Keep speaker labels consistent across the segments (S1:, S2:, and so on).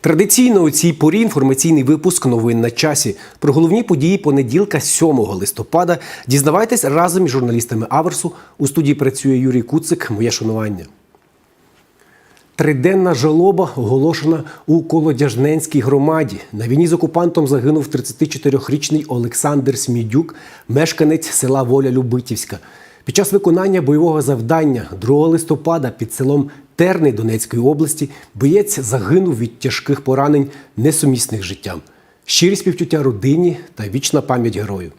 S1: Традиційно у цій порі інформаційний випуск новин на часі. Про головні події понеділка, 7 листопада. Дізнавайтесь разом із журналістами Аверсу. У студії працює Юрій Куцик. Моє шанування. Триденна жалоба оголошена у Колодяжненській громаді. На війні з окупантом загинув 34-річний Олександр Смідюк, мешканець села Воля Любитівська. Під час виконання бойового завдання 2 листопада під селом Терни Донецької області боєць загинув від тяжких поранень, несумісних життям. Щирі співчуття родині та вічна пам'ять герою.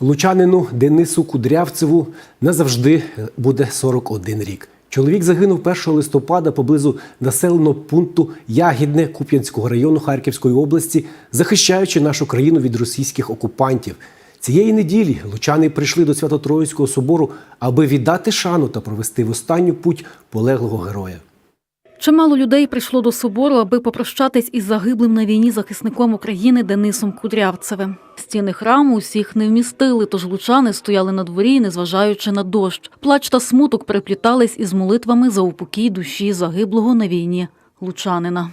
S1: Лучанину Денису Кудрявцеву назавжди буде 41 рік. Чоловік загинув 1 листопада поблизу населеного пункту Ягідне Куп'янського району Харківської області, захищаючи нашу країну від російських окупантів. Цієї неділі лучани прийшли до Свято-Троїцького собору, аби віддати шану та провести в останню путь полеглого героя.
S2: Чимало людей прийшло до собору, аби попрощатись із загиблим на війні захисником України Денисом Кудрявцевим. Стіни храму усіх не вмістили, тож лучани стояли на дворі, незважаючи на дощ. Плач та смуток переплітались із молитвами за упокій душі загиблого на війні лучанина.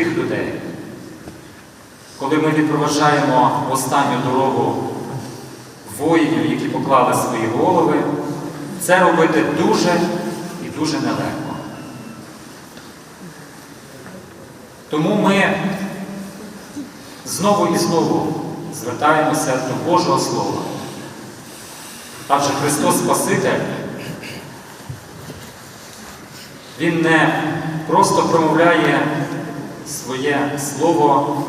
S3: Молодих людей, коли ми відпроваджаємо останню дорогу воїнів, які поклали свої голови, це робити дуже і дуже нелегко. Тому ми знову і знову звертаємося до Божого Слова. Адже Христос Спаситель він не просто промовляє своє слово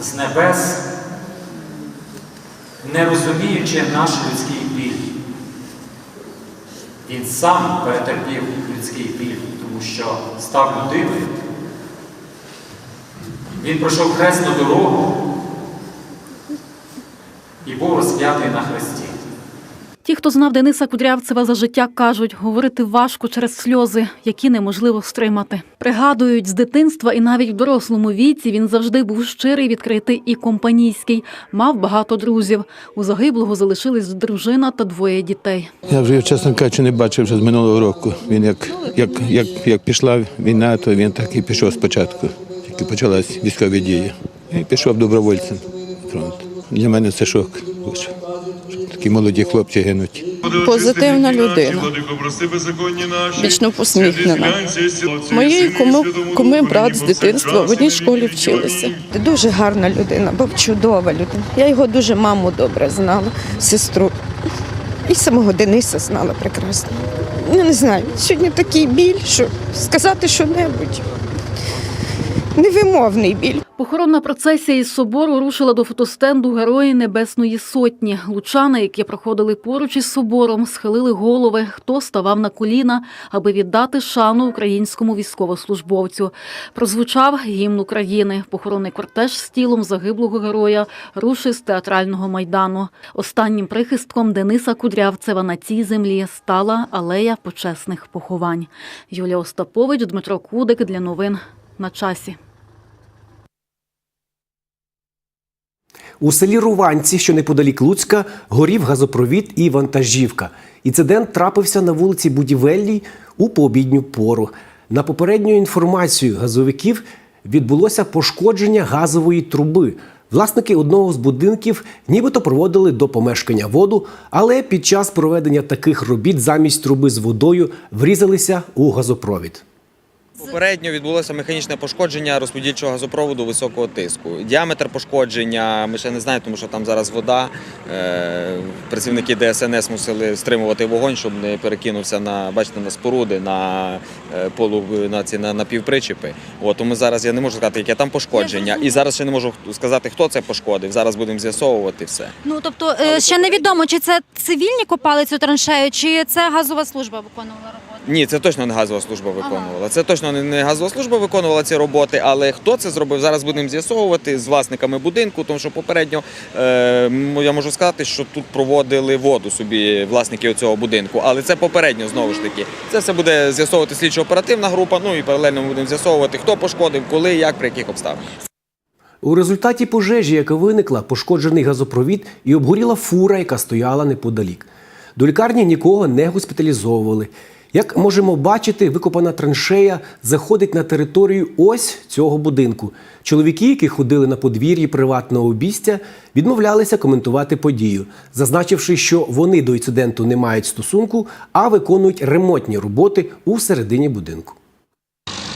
S3: з небес, не розуміючи наш людський біль. Він сам перетерпів людський біль, тому що став людиною. Він пройшов хресну дорогу і був розп'ятий на хресті.
S2: Ті, хто знав Дениса Кудрявцева за життя, кажуть, говорити важко через сльози, які неможливо стримати. Пригадують, з дитинства і навіть в дорослому віці він завжди був щирий, відкритий і компанійський. Мав багато друзів. У загиблого залишились дружина та двоє дітей.
S4: Я вже, чесно кажучи, не бачив вже з минулого року. Він як, як, як, як пішла війна, то він так і пішов спочатку. Тільки почалась військові дії. І пішов добровольцем фронт. Для мене це шок. Такі молоді хлопці гинуть.
S5: Позитивна людина. Вічно посміхнена. Моєї куми, куми брат з дитинства в одній школі вчилися. Дуже гарна людина, був чудова людина. Я його дуже маму добре знала, сестру. І самого Дениса знала прекрасно. Ну, не знаю, сьогодні такий біль, що сказати що-небудь. Невимовний біль.
S2: Похоронна процесія із собору рушила до фотостенду Герої Небесної Сотні. Лучани, які проходили поруч із собором, схилили голови, хто ставав на коліна, аби віддати шану українському військовослужбовцю. Прозвучав гімн України. Похоронний кортеж з тілом загиблого героя рушив з театрального майдану. Останнім прихистком Дениса Кудрявцева на цій землі стала алея почесних поховань. Юлія Остапович, Дмитро Кудик для новин на часі.
S1: У селі Руванці, що неподалік Луцька, горів газопровід і вантажівка. Інцидент трапився на вулиці Будівельній у пообідню пору. На попередню інформацію газовиків відбулося пошкодження газової труби. Власники одного з будинків нібито проводили до помешкання воду, але під час проведення таких робіт замість труби з водою врізалися у газопровід.
S6: Попередньо відбулося механічне пошкодження розподільчого газопроводу високого тиску. Діаметр пошкодження ми ще не знаємо, тому що там зараз вода. Е, Працівники ДСНС мусили стримувати вогонь, щоб не перекинувся на бачите, на споруди, на е, полу на ці на, на півпричепи. От тому зараз я не можу сказати, яке там пошкодження. І зараз ще не можу сказати, хто це пошкодив. Зараз будемо з'ясовувати все.
S7: Ну тобто е, ще невідомо, чи це цивільні копали цю траншею, чи це газова служба виконувала роботу.
S6: Ні, це точно не газова служба виконувала. Це точно не- не газова служба виконувала ці роботи, але хто це зробив? Зараз будемо з'ясовувати з власниками будинку, тому що попередньо е, я можу сказати, що тут проводили воду собі власники цього будинку. Але це попередньо знову ж таки. Це все буде з'ясовувати слідчо-оперативна група. Ну і паралельно ми будемо з'ясовувати, хто пошкодив, коли, як, при яких обставинах.
S1: У результаті пожежі, яка виникла, пошкоджений газопровід і обгоріла фура, яка стояла неподалік. До лікарні нікого не госпіталізовували. Як можемо бачити, викопана траншея заходить на територію ось цього будинку. Чоловіки, які ходили на подвір'ї приватного обійстя, відмовлялися коментувати подію, зазначивши, що вони до інциденту не мають стосунку, а виконують ремонтні роботи у середині будинку.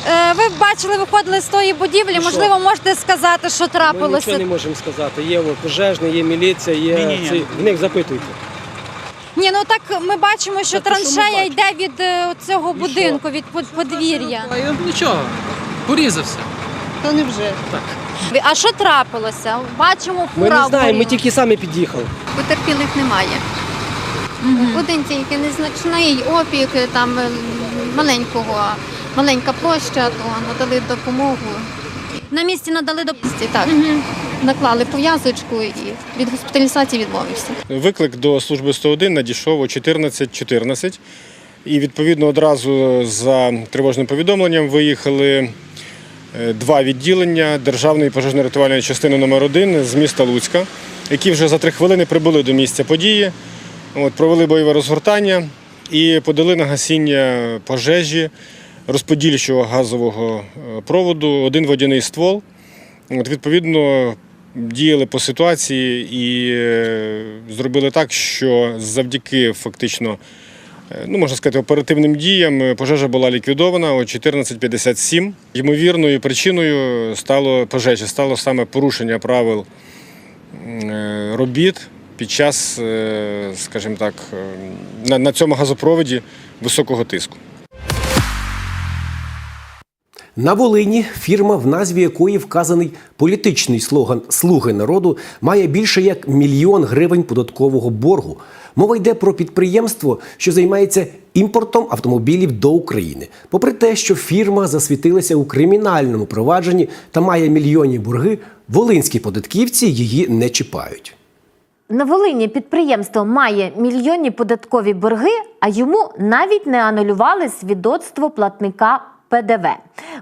S7: Е, Ви бачили, виходили з тої будівлі. Можливо, можете сказати, що
S8: Ми
S7: трапилося.
S8: нічого не можемо сказати. Є пожежний, є міліція, є ці- в них запитуйте.
S7: Ні, ну так ми бачимо, що
S8: Та то, що ми
S7: траншея
S8: бачимо.
S7: йде від е, цього будинку, від под- подвір'я.
S9: А я нічого, порізався.
S7: То не вже.
S9: Так.
S7: А що трапилося? Бачимо
S8: Ми
S7: фура.
S8: не знаємо, ми тільки самі під'їхали.
S10: Потерпілих немає. Один тільки незначний опік, там е, маленького, маленька площа, то надали допомогу.
S7: На місці надали допомогу.
S10: Так, наклали пов'язочку і від госпіталізації відмовився.
S11: Виклик до служби 101 надійшов о 14.14. І відповідно одразу за тривожним повідомленням виїхали е, два відділення Державної пожежно-рятувальної частини номер 1 з міста Луцька, які вже за три хвилини прибули до місця події, от, провели бойове розгортання і подали на гасіння пожежі розподільчого газового е, проводу один водяний ствол. От, відповідно, діяли по ситуації і е, зробили так, що завдяки фактично, е, ну можна сказати, оперативним діям е, пожежа була ліквідована о 14.57. Ймовірною причиною стало пожежі, стало саме порушення правил робіт під час, скажімо так, на цьому газопроводі високого тиску.
S1: На Волині фірма, в назві якої вказаний політичний слоган Слуги народу, має більше як мільйон гривень податкового боргу. Мова йде про підприємство, що займається імпортом автомобілів до України. Попри те, що фірма засвітилася у кримінальному провадженні та має мільйонні борги, волинські податківці її не чіпають.
S12: На Волині підприємство має мільйонні податкові борги, а йому навіть не анулювали свідоцтво платника ПДВ.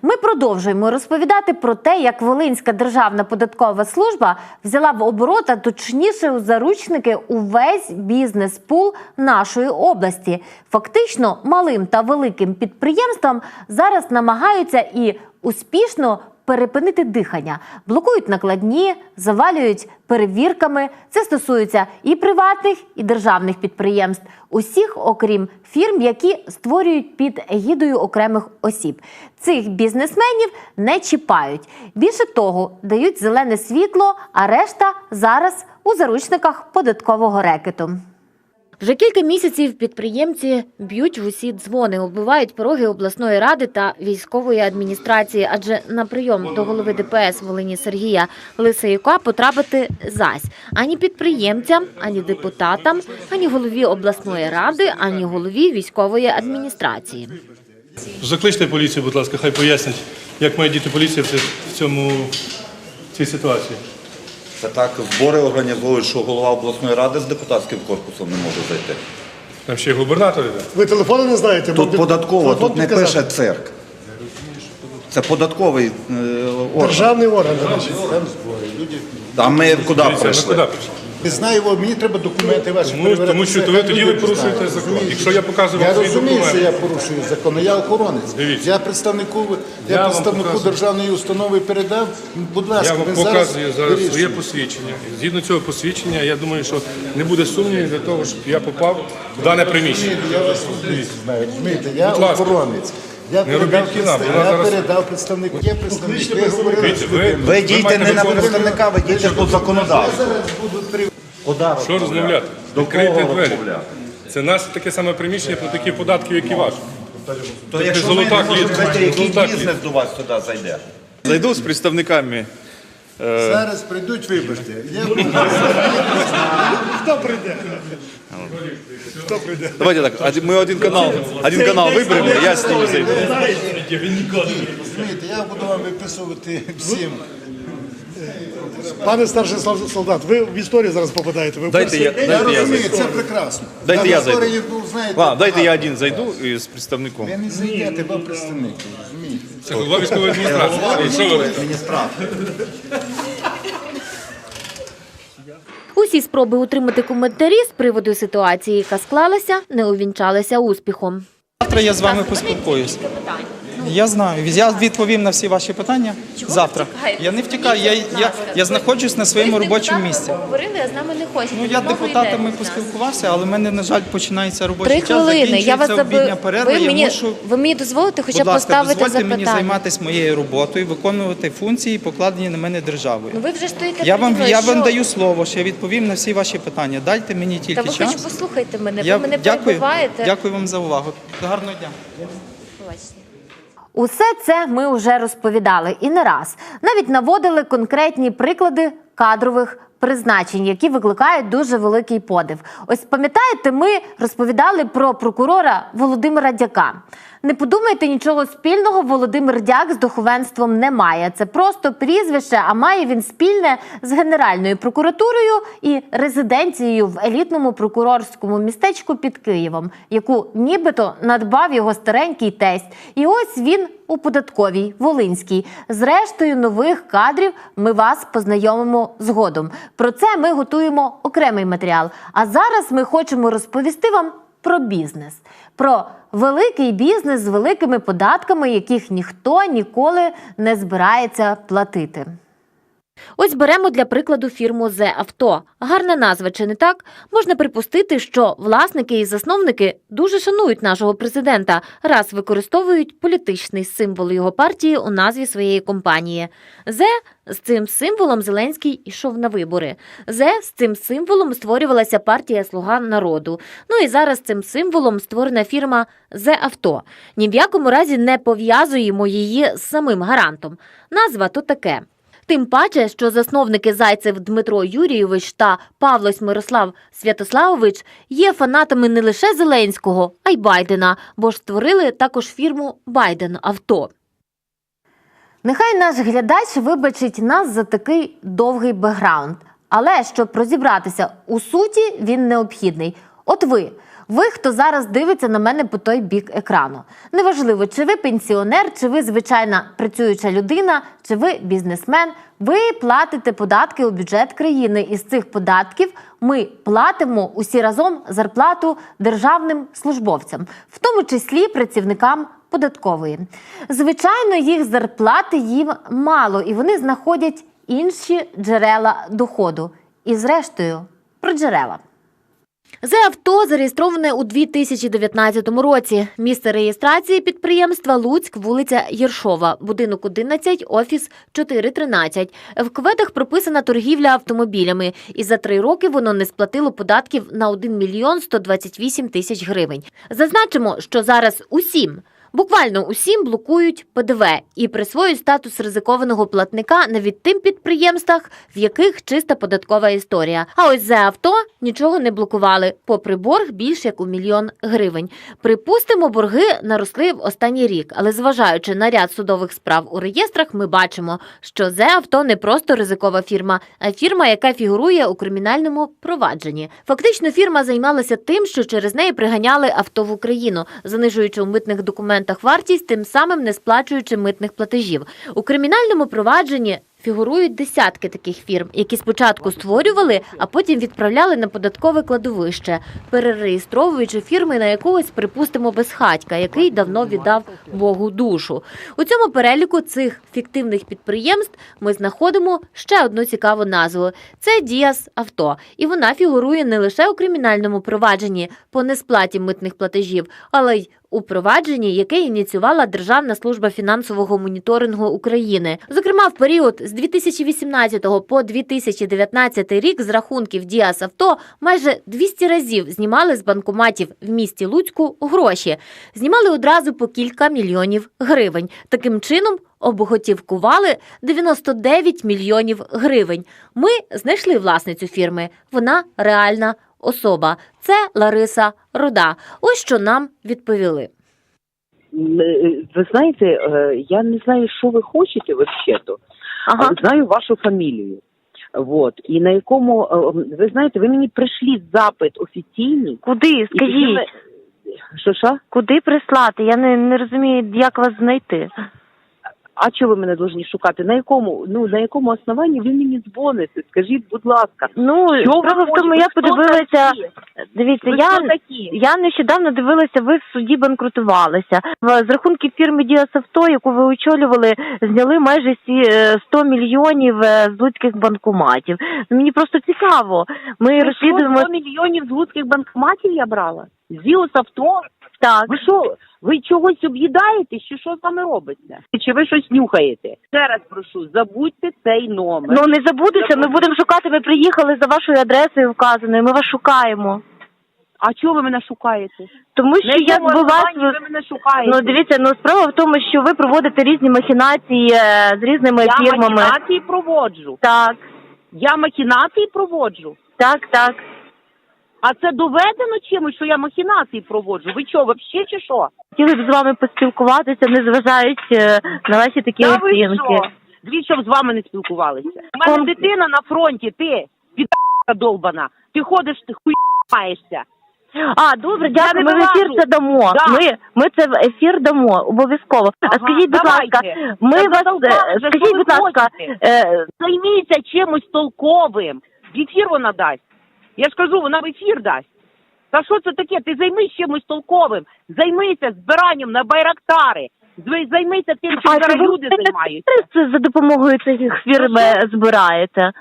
S12: Ми продовжуємо розповідати про те, як Волинська державна податкова служба взяла в оборот, а точніше у заручники увесь бізнес-пул нашої області. Фактично, малим та великим підприємствам зараз намагаються і успішно перепинити дихання, блокують накладні, завалюють перевірками. Це стосується і приватних, і державних підприємств, усіх, окрім фірм, які створюють під егідою окремих осіб. Цих бізнесменів не чіпають. Більше того, дають зелене світло, а решта зараз у заручниках податкового рекету. Вже кілька місяців підприємці б'ють в усі дзвони, оббивають пороги обласної ради та військової адміністрації, адже на прийом до голови ДПС Волині Сергія Лисаюка потрапити зась ані підприємцям, ані депутатам, ані голові обласної ради, ані голові військової адміністрації.
S13: Закличте поліцію, будь ласка, хай пояснять, як має діти поліція в цьому в цій ситуації.
S14: Це так, збори організовують, що голова обласної ради з депутатським корпусом не може зайти.
S13: Там ще й губернатор іде.
S15: Ви телефони не знаєте?
S14: Тут податково, тут не пише цирк. Це податковий е, орган.
S15: Державний орган. Там
S14: А ми куди прийшли?
S15: Не знаю, мені треба документи ваші
S13: Тому,
S15: перевіряти.
S13: тому що
S15: Це
S13: ви тоді ви порушуєте закон. Якщо я показую
S15: Я розумію, що я порушую закон, я охоронець.
S13: Дивіться.
S15: Я представнику, я
S13: Я
S15: представнику державної установи передав. Будь ласка,
S13: Я вам
S15: ви зараз
S13: показую зараз своє посвідчення. Згідно цього посвідчення, я думаю, що не буде сумнівів для того, щоб я попав в дане приміщення.
S15: Я вас знаю, розумієте, я
S13: Будь
S15: охоронець. Я
S13: Не
S15: передав,
S13: кіна,
S15: я
S13: зараз-
S15: передав представнику. Є представник. Ви з
S13: ви-
S14: Ви дійте не на представника, ви дійте тут законодавство. Куди
S13: Що розмовляти?
S14: До
S13: Відкрийте
S14: кого
S13: двері.
S14: розмовляти?
S13: Це наше таке саме приміщення про такі податки, як і ваше.
S14: То якщо ми не можемо
S13: клітка,
S14: зайти, який бізнес до вас сюди зайде?
S16: Зайду з представниками
S15: Зараз прийдуть, вибачте. Я прийде? Хто прийде?
S16: Давайте так, один- ми один канал, один канал виберемо, я з ними зайду.
S15: Розумієте, я буду вам виписувати всім.
S17: Пане старший сол- солдат, ви в історію зараз попадаєте. Ви
S16: Дайте я,
S15: Я
S16: дайте я
S15: розумію, це прекрасно.
S16: Дайте я зайду.
S15: ну, знаєте,
S16: Ладно, дайте я один зайду з представником.
S15: Ви не зайдете, бо представник, розумієте?
S13: Це голова військової адміністрації. Що ви?
S12: Усі спроби утримати коментарі з приводу ситуації, яка склалася, не увінчалися успіхом.
S18: Завтра я з вами поспілкуюсь. Я знаю. Я відповім на всі ваші питання завтра. Я не втікаю. Я, я, я знаходжусь на своєму робочому місці.
S12: Говорили, а з нами не хочете.
S18: Ну я депутатами поспілкувався, але в мене, на жаль, починається робочий
S12: Три
S18: час.
S12: хвилини. Я вас
S18: закінчується обідня перерва.
S12: ви,
S18: я
S12: мені,
S18: мушу,
S12: ви мені дозволите хоча
S18: будь
S12: б
S18: ласка,
S12: поставити
S18: дозвольте мені
S12: запитання?
S18: займатися моєю роботою, виконувати функції, покладені на мене державою.
S12: Ну ви вже стоїте
S18: Я вам,
S12: переді
S18: я вам
S12: Що?
S18: даю слово, що я відповім на всі ваші питання. Дайте мені
S12: Та
S18: тільки
S12: ви хоч
S18: час.
S12: послухайте мене,
S18: Я
S12: ви мене
S18: дякую,
S12: перебиваєте.
S18: дякую вам за увагу. Гарного дня.
S12: Усе це ми вже розповідали і не раз. Навіть наводили конкретні приклади кадрових призначень, які викликають дуже великий подив. Ось пам'ятаєте, ми розповідали про прокурора Володимира Дяка. Не подумайте, нічого спільного Володимир Дяк з духовенством не має. Це просто прізвище, а має він спільне з Генеральною прокуратурою і резиденцією в елітному прокурорському містечку під Києвом, яку нібито надбав його старенький тесть. І ось він у податковій Волинській. З рештою нових кадрів ми вас познайомимо згодом. Про це ми готуємо окремий матеріал. А зараз ми хочемо розповісти вам про бізнес, про великий бізнес з великими податками, яких ніхто ніколи не збирається платити. Ось беремо для прикладу фірму «Зе Авто». Гарна назва, чи не так? Можна припустити, що власники і засновники дуже шанують нашого президента, раз використовують політичний символ його партії у назві своєї компанії. «Зе» з цим символом Зеленський йшов на вибори. «Зе» з цим символом створювалася партія Слуга народу. Ну і зараз цим символом створена фірма «Зе Авто». Ні в якому разі не пов'язуємо її з самим гарантом. Назва то таке. Тим паче, що засновники Зайцев Дмитро Юрійович та Павлось Мирослав Святославович є фанатами не лише Зеленського, а й Байдена, бо ж створили також фірму Байден Авто. Нехай наш глядач вибачить нас за такий довгий бекграунд. Але щоб розібратися у суті, він необхідний. От ви, ви, хто зараз дивиться на мене по той бік екрану. Неважливо, чи ви пенсіонер, чи ви звичайна працююча людина, чи ви бізнесмен. Ви платите податки у бюджет країни. І з цих податків ми платимо усі разом зарплату державним службовцям, в тому числі працівникам податкової. Звичайно, їх зарплати їм мало, і вони знаходять інші джерела доходу. І зрештою про джерела. Зе авто зареєстроване у 2019 році. Місце реєстрації підприємства Луцьк, вулиця Єршова, будинок 11, офіс 413. В кведах прописана торгівля автомобілями, і за три роки воно не сплатило податків на 1 мільйон 128 тисяч гривень. Зазначимо, що зараз усім. Буквально усім блокують ПДВ і присвоюють статус ризикованого платника навіть тим підприємствах, в яких чиста податкова історія. А ось за авто нічого не блокували, попри борг більш як у мільйон гривень. Припустимо, борги наросли в останній рік, але зважаючи на ряд судових справ у реєстрах, ми бачимо, що зе авто не просто ризикова фірма, а фірма, яка фігурує у кримінальному провадженні. Фактично, фірма займалася тим, що через неї приганяли авто в Україну, занижуючи у митних документах вартість, тим самим не сплачуючи митних платежів. У кримінальному провадженні фігурують десятки таких фірм, які спочатку створювали, а потім відправляли на податкове кладовище, перереєстровуючи фірми на якогось, припустимо, безхатька, який давно віддав Богу душу. У цьому переліку цих фіктивних підприємств ми знаходимо ще одну цікаву назву: це Діас Авто, і вона фігурує не лише у кримінальному провадженні по несплаті митних платежів, але й провадженні, яке ініціювала Державна служба фінансового моніторингу України. Зокрема, в період з 2018 по 2019 рік з рахунків Діас Авто майже 200 разів знімали з банкоматів в місті Луцьку гроші. Знімали одразу по кілька мільйонів гривень. Таким чином обготівкували 99 мільйонів гривень. Ми знайшли власницю фірми. Вона реальна особа. Це Лариса Руда. Ось що нам відповіли.
S19: Ви знаєте, е, я не знаю, що ви хочете взагалі-то,
S12: Ага.
S19: але знаю вашу фамілію. Вот. І на якому, е, ви знаєте, ви мені прийшли запит офіційний.
S12: Куди? Скажіть,
S19: Що що?
S12: куди прислати? Я не, не розумію, як вас знайти.
S19: А чого ви мене повинні шукати? На якому, ну, на якому основанні ви мені дзвоните? Скажіть, будь ласка.
S12: Ну,
S19: Що
S12: справа в тому, я подивилася.
S19: такі?
S12: Дивіться,
S19: Ви
S12: я,
S19: такі?
S12: я нещодавно дивилася, ви в суді банкрутувалися. В- З рахунків фірми Діасавто, яку ви очолювали, зняли майже сі- е, 100 мільйонів е, з луцьких банкоматів. Ну, Мені просто цікаво. Ми
S19: Ви
S12: розслідуємо.
S19: що, 100 мільйонів з луцьких банкоматів я брала? З Авто?
S12: Так.
S19: Ви що, ви чогось об'їдаєте, чи що з вами робиться? Чи ви щось нюхаєте? Ще раз прошу, забудьте цей номер.
S12: Ну не забудеться, ми будемо шукати. Ми приїхали за вашою адресою вказаною. Ми вас шукаємо.
S19: А чого ви мене шукаєте?
S12: Тому що
S19: На
S12: я
S19: якому
S12: збиваю.
S19: ви мене шукаєте?
S12: Ну дивіться, ну справа в тому, що ви проводите різні махінації е, з різними
S19: Я
S12: фірмами.
S19: махінації проводжу.
S12: Так,
S19: Я махінації проводжу.
S12: так, так.
S19: А це доведено чимось, що я махінації проводжу? Ви що, взагалі чи що?
S12: Хотіли б з вами поспілкуватися, незважаючи е, на ваші такі
S19: Та ви
S12: оцінки.
S19: що? Дві, щоб з вами не спілкувалися. У мене дитина на фронті, ти, піда долбана. Ти ходиш, ти хуй маєшся.
S12: А, добре, дякую. Ми в ефір
S19: вилажу.
S12: це дамо.
S19: Да.
S12: Ми, ми це в ефір дамо, обов'язково. а
S19: Ага,
S12: скажіть, будь
S19: давайте.
S12: ласка, ми
S19: Та
S12: вас
S19: задовбали
S12: е, скажіть,
S19: ви
S12: будь ласка,
S19: хочете?
S12: е,
S19: Займіться чимось толковим. В ефір вона дасть. Я ж кажу, вона в ефір дасть. Та що це таке? Ти займись чимось толковим. Займися збиранням на байрактари. Займися тим, чим зараз
S12: ви
S19: люди займаються.
S12: це за допомогою цих фірм збираєте?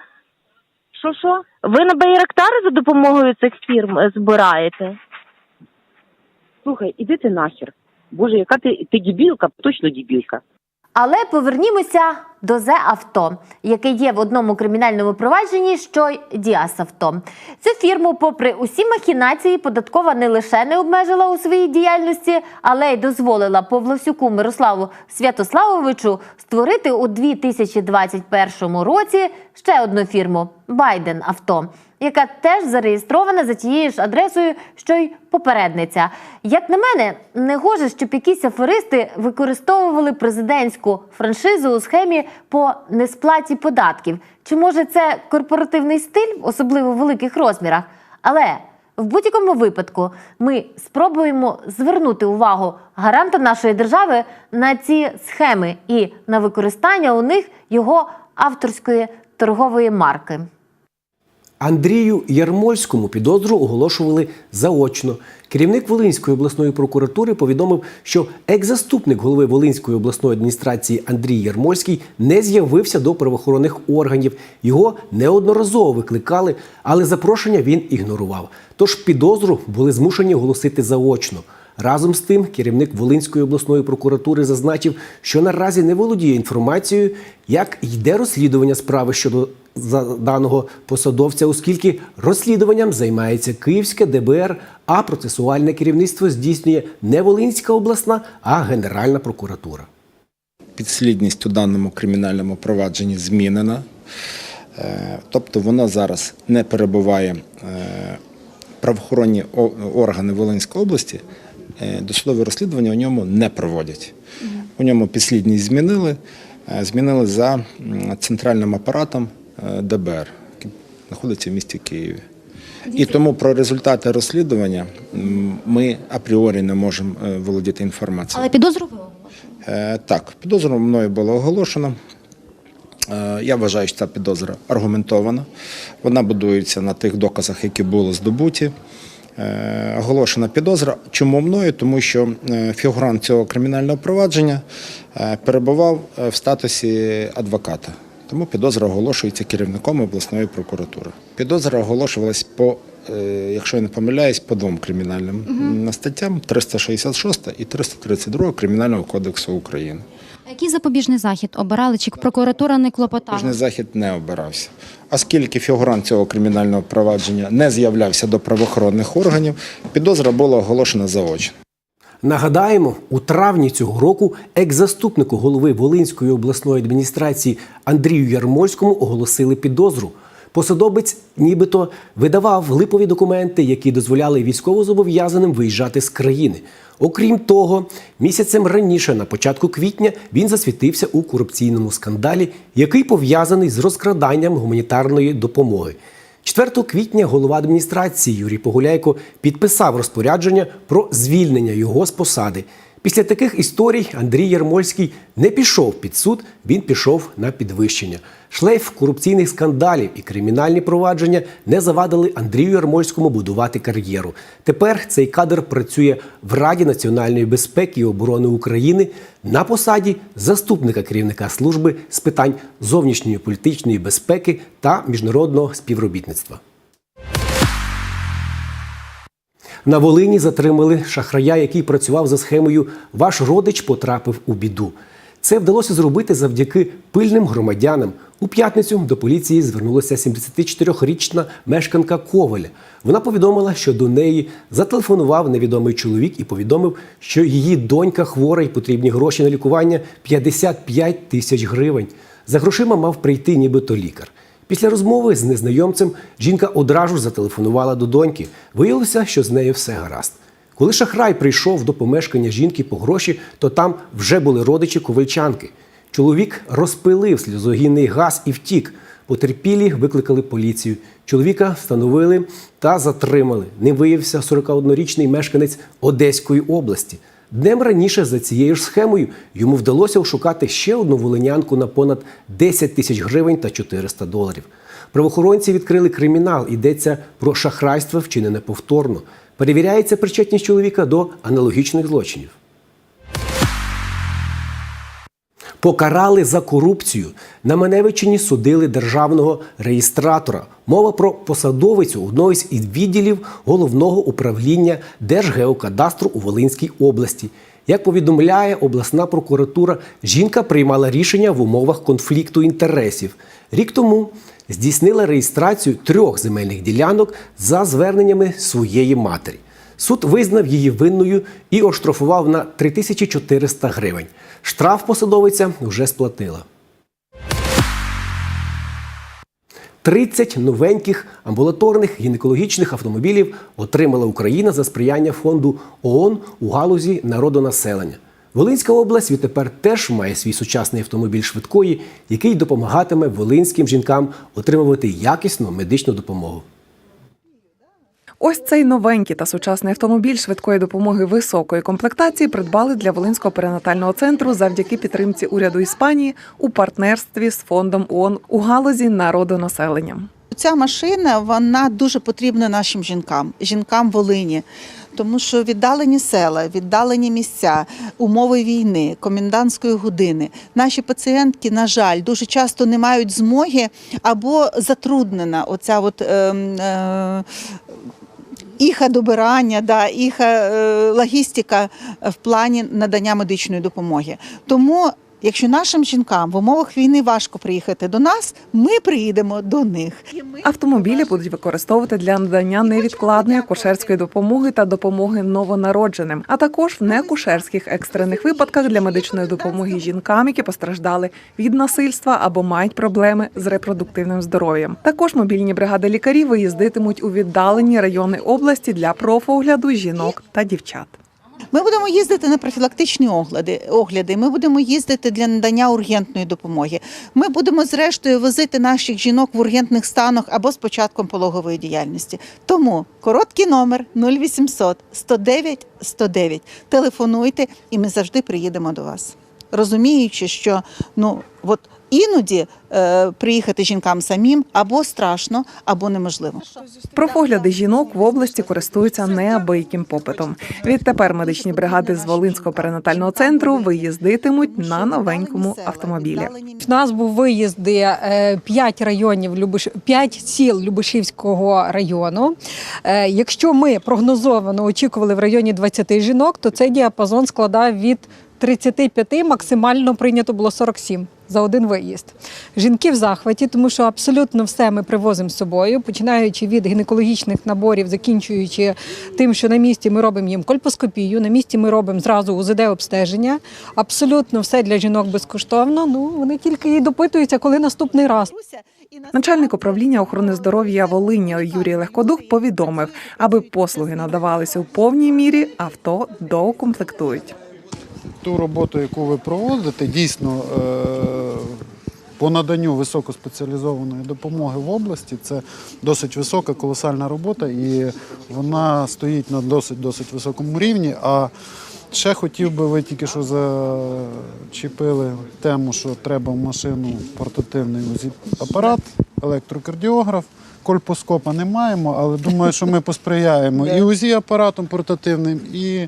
S19: Що що?
S12: Ви на Байрактари за допомогою цих фірм збираєте?
S19: Слухай, іди ти нахер. Боже, яка ти, ти дебілка, точно дебілка.
S12: Але повернімося до зе авто, яке є в одному кримінальному провадженні, що й Діасавто. Цю фірму, попри усі махінації, податкова не лише не обмежила у своїй діяльності, але й дозволила Павловсюку Мирославу Святославовичу створити у 2021 році ще одну фірму Байден Авто, яка теж зареєстрована за тією ж адресою, що й попередниця. Як на мене, не гоже, щоб якісь аферисти використовували президентську франшизу у схемі по несплаті податків. Чи може це корпоративний стиль, особливо в великих розмірах? Але в будь-якому випадку ми спробуємо звернути увагу гаранта нашої держави на ці схеми і на використання у них його авторської торгової марки.
S1: Андрію Ярмольському підозру оголошували заочно. Керівник Волинської обласної прокуратури повідомив, що екс-заступник голови Волинської обласної адміністрації Андрій Ярмольський не з'явився до правоохоронних органів. Його неодноразово викликали, але запрошення він ігнорував. Тож підозру були змушені оголосити заочно. Разом з тим, керівник Волинської обласної прокуратури зазначив, що наразі не володіє інформацією, як йде розслідування справи щодо за- даного посадовця, оскільки розслідуванням займається Київське ДБР, а процесуальне керівництво здійснює не Волинська обласна, а Генеральна прокуратура.
S20: підслідність у даному кримінальному провадженні змінена. Е, Тобто воно зараз не перебуває е, правоохоронні органи Волинської області, е, досудове розслідування у ньому не проводять. У ньому підслідність змінили, змінили за центральним апаратом ДБР, який знаходиться в місті Києві. І тому про результати розслідування ми апріорі не можемо е, володіти інформацією.
S21: Але підозру ви
S20: Е, Так, підозру мною було оголошено. Е, Я вважаю, що ця підозра аргументована. Вона будується на тих доказах, які були здобуті. Оголошена підозра. Чому мною? Тому що фігурант цього кримінального провадження перебував в статусі адвоката. Тому підозра оголошується керівником обласної прокуратури. Підозра оголошувалась по, е, якщо я не помиляюсь, по двом кримінальним м, статтям 366 і 332 Кримінального кодексу України.
S21: який запобіжний захід обирали? Чи прокуратура не клопотала?
S20: Кожний захід не обирався. Оскільки фігурант цього кримінального провадження не з'являвся до правоохоронних органів, підозра була оголошена заочно.
S1: Нагадаємо, у травні цього року екс-заступнику голови Волинської обласної адміністрації Андрію Ярмольському оголосили підозру. Посадовець нібито видавав липові документи, які дозволяли військовозобов'язаним виїжджати з країни. Окрім того, місяцем раніше, на початку квітня, він засвітився у корупційному скандалі, який пов'язаний з розкраданням гуманітарної допомоги. 4 квітня голова адміністрації Юрій Погуляйко підписав розпорядження про звільнення його з посади. Після таких історій Андрій Ярмольський не пішов під суд, він пішов на підвищення. Шлейф корупційних скандалів і кримінальні провадження не завадили Андрію Ярмольському будувати кар'єру. Тепер цей кадр працює в Раді національної безпеки і оборони України на посаді заступника керівника служби з питань зовнішньої політичної безпеки та міжнародного співробітництва. На Волині затримали шахрая, який працював за схемою Ваш родич потрапив у біду. Це вдалося зробити завдяки пильним громадянам. У п'ятницю до поліції звернулася 74-річна мешканка Коваля. Вона повідомила, що до неї зателефонував невідомий чоловік і повідомив, що її донька хвора і потрібні гроші на лікування 55 тисяч гривень. За грошима мав прийти нібито лікар. Після розмови з незнайомцем жінка одразу зателефонувала до доньки. Виявилося, що з нею все гаразд. Коли шахрай прийшов до помешкання жінки по гроші, то там вже були родичі ковальчанки. Чоловік розпилив сльозогінний газ і втік. Потерпілі викликали поліцію. Чоловіка встановили та затримали. Ним виявився 41-річний мешканець Одеської області. Днем раніше за цією ж схемою йому вдалося ошукати ще одну волинянку на понад 10 тисяч гривень та 400 доларів. Правоохоронці відкрили кримінал. Йдеться про шахрайство, вчинене повторно. Перевіряється причетність чоловіка до аналогічних злочинів. Покарали за корупцію. На Маневичині судили державного реєстратора. Мова про посадовицю одного із відділів головного управління Держгеокадастру у Волинській області. Як повідомляє обласна прокуратура, жінка приймала рішення в умовах конфлікту інтересів. Рік тому здійснила реєстрацію трьох земельних ділянок за зверненнями своєї матері. Суд визнав її винною і оштрафував на 3400 гривень. Штраф посадовиця вже сплатила. 30 новеньких амбулаторних гінекологічних автомобілів отримала Україна за сприяння фонду ООН у галузі народонаселення. Волинська область відтепер теж має свій сучасний автомобіль швидкої, який допомагатиме волинським жінкам отримувати якісну медичну допомогу.
S22: Ось цей новенький та сучасний автомобіль швидкої допомоги високої комплектації придбали для Волинського перинатального центру завдяки підтримці уряду Іспанії у партнерстві з фондом ООН у галузі народонаселення.
S23: Ця машина вона дуже потрібна нашим жінкам, жінкам Волині. Тому що віддалені села, віддалені місця, умови війни, комендантської години. Наші пацієнтки, на жаль, дуже часто не мають змоги або затруднена оця от, е, е, іха добирання, да, їх е, логістика в плані надання медичної допомоги. Тому, якщо нашим жінкам в умовах війни важко приїхати до нас, ми приїдемо до них.
S22: Автомобілі будуть використовувати для надання невідкладної акушерської допомоги та допомоги новонародженим, а також в неакушерських екстрених випадках для медичної допомоги жінкам, які постраждали від насильства або мають проблеми з репродуктивним здоров'ям. Також мобільні бригади лікарів виїздитимуть у віддалені райони області для профогляду жінок та дівчат.
S23: Ми будемо їздити на профілактичні огляди. огляди. Ми будемо їздити для надання ургентної допомоги. Ми будемо зрештою возити наших жінок в ургентних станах або з початком пологової діяльності. Тому короткий номер 0800 109 109. Телефонуйте, і ми завжди приїдемо до вас. Розуміючи, що ну от іноді е, приїхати жінкам самим або страшно, або неможливо.
S22: Профогляди жінок в області користуються неабияким попитом. Відтепер медичні бригади з Волинського перинатального центру виїздитимуть на новенькому автомобілі.
S24: В нас був виїзди 5 районів Любиш... 5 сіл Любишівського району. Е, Якщо ми прогнозовано очікували в районі 20 жінок, то цей діапазон складав від 35, максимально прийнято було 47 за один виїзд. Жінки в захваті, тому що абсолютно все ми привозимо з собою, починаючи від гінекологічних наборів, закінчуючи тим, що на місці ми робимо їм кольпоскопію, на місці ми робимо зразу УЗД обстеження. Абсолютно все для жінок безкоштовно. Ну вони тільки і допитуються, коли наступний раз.
S22: Начальник управління охорони здоров'я Волині Юрій Легкодух повідомив, аби послуги надавалися у повній мірі, авто доукомплектують.
S25: ту роботу, яку ви проводите, дійсно е, по наданню високоспеціалізованої допомоги в області це досить висока, колосальна робота, і вона стоїть на досить досить високому рівні. А ще хотів би, ви тільки що зачепили тему, що треба в машину портативний апарат, електрокардіограф. Кольпоскопа не маємо, але думаю, що ми посприяємо і УЗІ апаратом портативним, і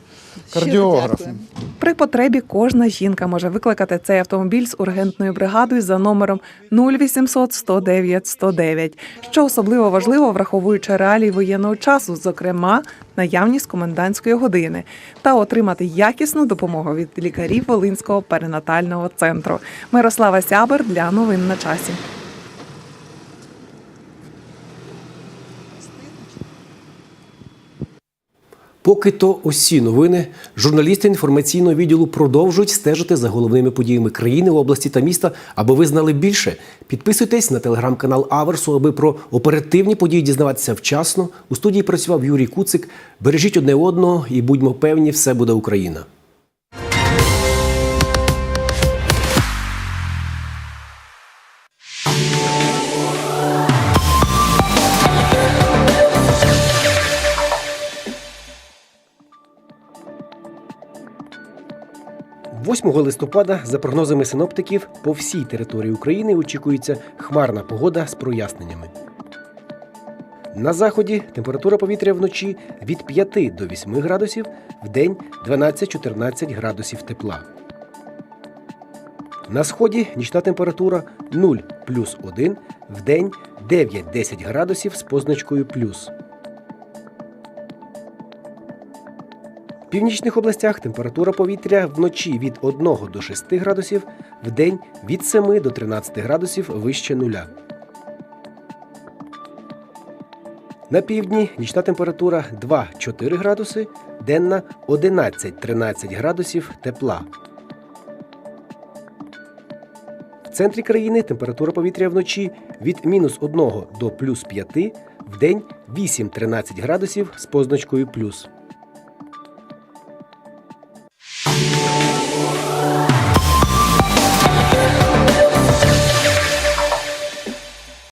S25: кардіографом.
S22: При потребі кожна жінка може викликати цей автомобіль з ургентною бригадою за номером 0800 109 109, що особливо важливо, враховуючи реалії воєнного часу, зокрема наявність комендантської години, та отримати якісну допомогу від лікарів Волинського перинатального центру. Мирослава Сябер для новин на часі.
S1: Поки то усі новини, журналісти інформаційного відділу продовжують стежити за головними подіями країни, області та міста. Аби ви знали більше, підписуйтесь на телеграм-канал Аверсу, аби про оперативні події дізнаватися вчасно. У студії працював Юрій Куцик. Бережіть одне одного і будьмо певні, все буде Україна. – 8 листопада, за прогнозами синоптиків, по всій території України очікується хмарна погода з проясненнями. На заході температура повітря вночі від 5 до 8 градусів, вдень 12-14 градусів тепла. На сході нічна температура 0 плюс 1, вдень 9-10 градусів з позначкою плюс. Північних областях температура повітря вночі від 1 до 6 градусів, вдень від 7 до 13 градусів вище нуля. На півдні нічна температура 2-4 градуси, денна 11-13 градусів тепла. В центрі країни температура повітря вночі від мінус 1 до плюс 5, вдень 8-13 градусів з позначкою плюс.